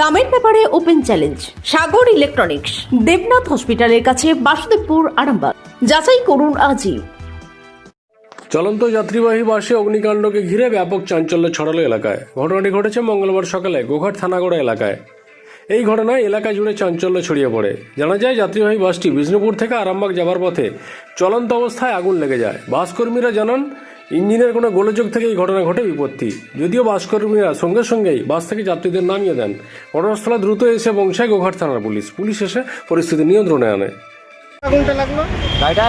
দামের ব্যাপারে open challenge, Sagar Electronics, Debnath হসপিটালের কাছে বাসুদেবপুর, আরামবাগ। যাচাই করুন আজই। চলন্ত যাত্রীবাহী বাসে অগ্নিকাণ্ডকে ঘিরে ব্যাপক চাঞ্চল্য ছড়ালো এলাকায়। ঘটনাটি ঘটেছে মঙ্গলবার সকালে গোঘাট থানাগড়া এলাকায়। এই ঘটনায় এলাকা জুড়ে চাঞ্চল্য ছড়িয়ে পড়ে। জানা যায়, যাত্রীবাহী বাসটি বিষ্ণুপুর থেকে আরামবাগ যাবার পথে চলন্ত অবস্থায় আগুন লেগে যায়। বাসকর্মীরা জানান ইঞ্জিনের কোনো গোলযোগ থেকে এই ঘটনা ঘটে বিপত্তি। যদিও বাসকর্মীরা সঙ্গে সঙ্গেই বাস থেকে যাত্রীদের নামিয়ে দেন। ঘটনাস্থলে দ্রুত এসে পৌঁছায় গোঘাট থানার পুলিশ। পুলিশ এসে পরিস্থিতি নিয়ন্ত্রণে আনে। আগুনটা লাগল? গাড়িটা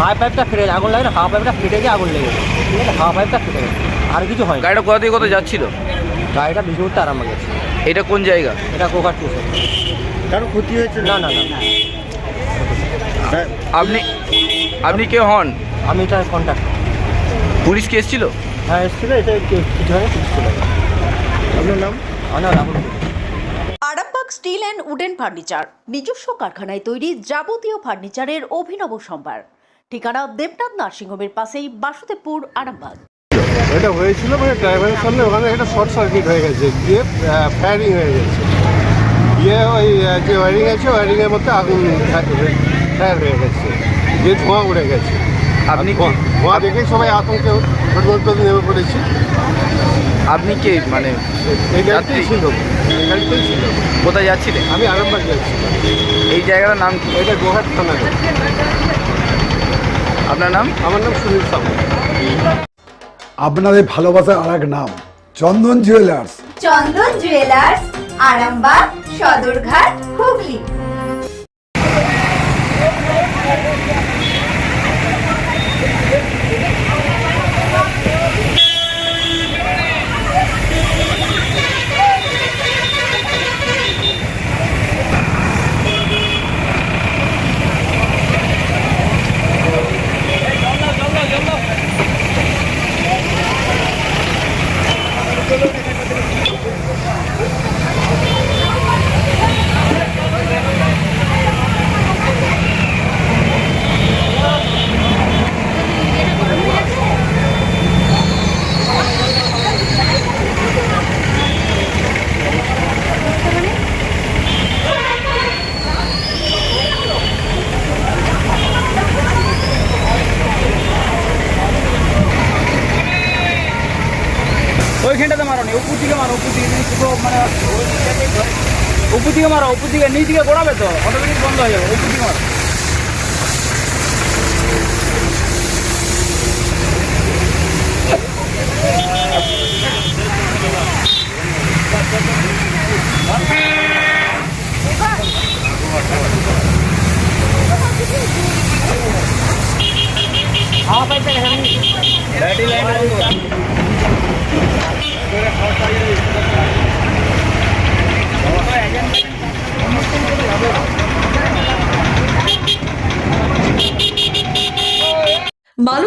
হাফ পাইপটা ফেটে আগুন লাগে না হাফ পাইপটা ফেটে গিয়ে আগুন লেগে ঠিক আছে হাফ পাইপটা ফেটে গেছে। আর কিছু হয়নি। গাড়িটা কোথা থেকে কোথায় যাচ্ছিল? গাড়িটা বিষ্ণুপুরতে আরাম গেছে এটা কোন জায়গা? এটা কোকার টু কারও ক্ষতি হয়েছে? না না না। হ্যাঁ, আপনি আপনি কে হন? আমি এটা কন্ট্যাক্ট পুলিশ কি এসেছিল? হ্যাঁ এসেছিল এটা কি- কিছু হয়নি ছিল আপনার নাম? আমার Rahul. Arambagh steel and wooden furniture নিজস্ব কারখানায় তৈরি যাবতীয় ফার্নিচারের অভিনব সম্ভার। ঠিকানা দেবনাথ নার্সিংহোমের পাশেই বাসুদেবপুর আরামবাগ। এটা হয়েছিল মানে ড্রাইভারের সামনে ওখানে একটা শর্ট সার্কিট হয়ে গেছে দিয়ে ফায়ারিং হয়ে গেছে। দিয়ে ওই যে ওয়ারিং আছে ওয়ারিংয়ের মধ্যে আগুন ফায়ার হয়ে গেছে দিয়ে ধোঁয়া উড়ে গেছে। আপনি ধোঁয়া- দেখেই সবাই আতঙ্কে ঘটঘট নেমে পড়েছি। আপনি কে? মানে এই গাড়িতেই ছিল। এই গাড়িতেই ছিল। কোথায় যাচ্ছিলেন? আমি আরামবাগ যাচ্ছি। এই জায়গাটার নাম কি? এটা গোহাট থানা। আপনার নাম? আমার নাম সুনীল সামন্ত আপনাদের ভালোবাসার আর এক নাম চন্দন জুয়েলার্স। চন্দন জুয়েলার্স আরামবাগ সদরঘাট হুগলি। ওইখানটাতে মারো নি উপর দিকে মারো উপর দিকে পুরো মানে উপর দিকে মারো উপর দিকে নিচ দিকে গড়াবে তো অটোমেটিক বন্ধ হয়ে যাবে উপর দিকে মারো। হাওয়া পাইপটা এখানে।